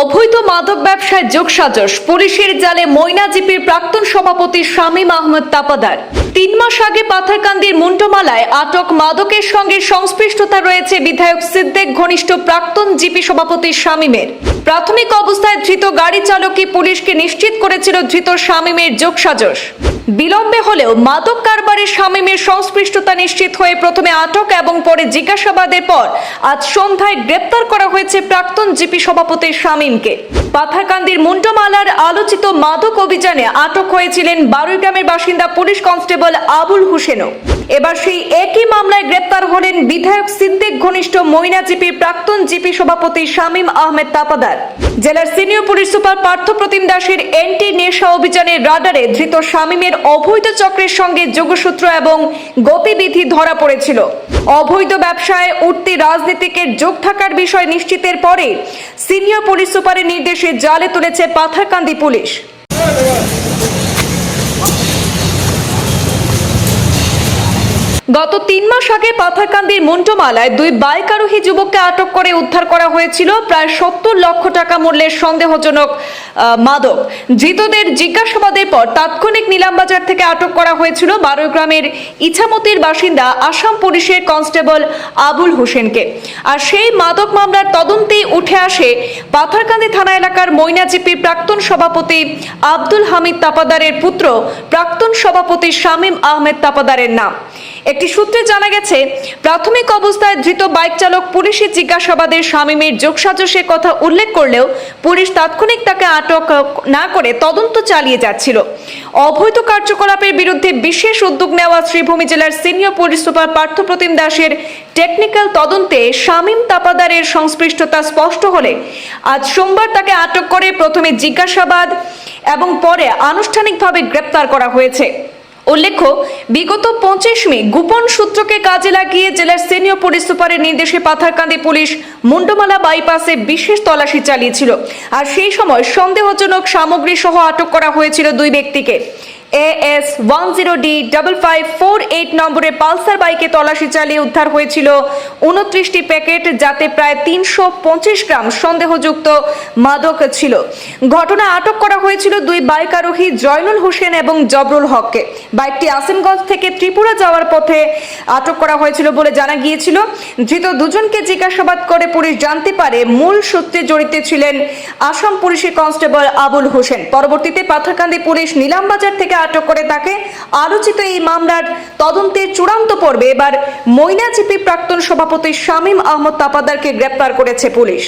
অবৈধ মাদক ব্যবসায় যোগসাজশ। পুলিশের জালে ময়না জিপির প্রাক্তন সভাপতি শামীম আহমদ তাপাদার। তিন মাস আগে পাথারকান্দির মুন্টমালায় আটক মাদকের সঙ্গে সংশ্লিষ্টতা রয়েছে বিধায়ক সিদ্দেক ঘনিষ্ঠ প্রাক্তন জিপি সভাপতি শামীমের। প্রাথমিক অবস্থায় ধৃত গাড়ি চালকই পুলিশকে নিশ্চিত করেছিল ধৃত শামীমের যোগসাজশ। বিলম্বে হলেও মাদক কারবারের শামীমের সংশ্লিষ্টতা নিশ্চিত হয়ে প্রথমে আটক এবং পরে জিজ্ঞাসাবাদের পর আজ সন্ধ্যায় গ্রেপ্তার করা হয়েছে প্রাক্তন জিপি সভাপতি শামীমকে। পাথারকান্দির মুন্ডমালার আলোচিত মাদক অভিযানে আটক হয়েছিলেন বারুইগ্রামের বাসিন্দা পুলিশ কনস্টেবল আবুল হোসেনও। এবার সেই একই মামলায় গ্রেপ্তার হলেন বিধায়ক সিদ্দিক ঘনিষ্ঠ মইনা জিপির প্রাক্তন জিপি সভাপতি শামীম আহমেদ তাপাদার। জেলার senior police super Partha Pratim দাসের এন্টি নেশা অভিযানের রাডারে ধৃত শামীমের অবৈধ চক্রের সঙ্গে যোগসূত্র এবং গতিবিধি ধরা পড়েছিল। অবৈধ ব্যবসায় উঠতি রাজনীতিকের যোগ থাকার বিষয় নিশ্চিতের পরে সিনিয়র পুলিশ সুপারের নির্দেশে জালে তুলেছে পাথারকান্দি পুলিশ। গত তিন মাস আগে পাথারকান্দির মন্টমালায় দুই বাইক আরোহী যুবককে আটক করে উদ্ধার করা হয়েছিল। প্রায় সত্তর লক্ষ টাকা মূল্যের সন্দেহজনক মাদক। ধৃতদের জিজ্ঞাসাবাদের পর তাৎক্ষণিক নিলামবাজার থেকে আটক করা হয়েছিল। বারোগ্রামের ইছামতির বাসিন্দা আসাম পুলিশের কনস্টেবল আবুল হোসেনকে। আর সেই মাদক মামলার তদন্তেই উঠে আসে পাথারকান্দি থানা এলাকার ময়নাজিপির প্রাক্তন সভাপতি আব্দুল হামিদ তাপাদারের পুত্র, প্রাক্তন সভাপতি শামীম আহমেদ তাপাদারের নাম। একটি সূত্রে জানা গেছে, প্রাথমিক অবস্থায় ধৃত বাইক চালক পুলিশের জিজ্ঞাসাবাদের শামীমের যোগসাজসের কথা উল্লেখ করলেও পুলিশ তাৎক্ষণিক তাকে আটক না করে তদন্ত চালিয়ে যাচ্ছিল। অবৈধ কার্যকলাপের বিরুদ্ধে বিশেষ উদ্যোগ নেওয়া শ্রীভূমি জেলার সিনিয়র পুলিশ সুপার পার্থপ্রতিম দাসের টেকনিক্যাল তদন্তে শামীম তাপাদারের সংশ্লিষ্টতা স্পষ্ট হলে আজ সোমবার তাকে আটক করে প্রথমে জিজ্ঞাসাবাদ এবং পরে আনুষ্ঠানিকভাবে গ্রেপ্তার করা হয়েছে। উল্লেখ্য, বিগত পঁচিশ মে গোপন সূত্রকে কাজে লাগিয়ে জেলার সিনিয়র পুলিশ সুপারের নির্দেশে পাথারকান্দি পুলিশ মুন্ডমালা বাইপাসে বিশেষ তল্লাশি চালিয়েছিল। আর সেই সময় সন্দেহজনক সামগ্রী সহ আটক করা হয়েছিল দুই ব্যক্তিকে। AS one zero D double five four eight নম্বরের পালসার বাইকে তল্লাশি চালিয়ে উদ্ধার হয়েছিল উনত্রিশটি প্যাকেট, যাতে প্রায় তিনশো পঁচিশ গ্রাম সন্দেহযুক্ত মাদক ছিল। ঘটনা আটক করা হয়েছিল দুই বাইক আরোহী জয়নুল হোসেন এবং জবরুল হককে। বাইকটি আসিমগঞ্জ থেকে ত্রিপুরা যাওয়ার পথে আটক করা হয়েছিল বলে জানা গিয়েছিল। ধৃত দুজনকে জিজ্ঞাসাবাদ করে পুলিশ জানতে পারে মূল সূত্রে জড়িত ছিলেন আসাম পুলিশের কনস্টেবল আবুল হোসেন। পরবর্তীতে পাথারকান্দি পুলিশ নিলামবাজার থেকে আটক করে তাকে আলোচিত এই মামলার তদন্তের চূড়ান্ত পর্বে এবার মৈনাচিপি প্রাক্তন সভাপতি শামীম আহমদ তাপাদারকে গ্রেপ্তার করেছে পুলিশ।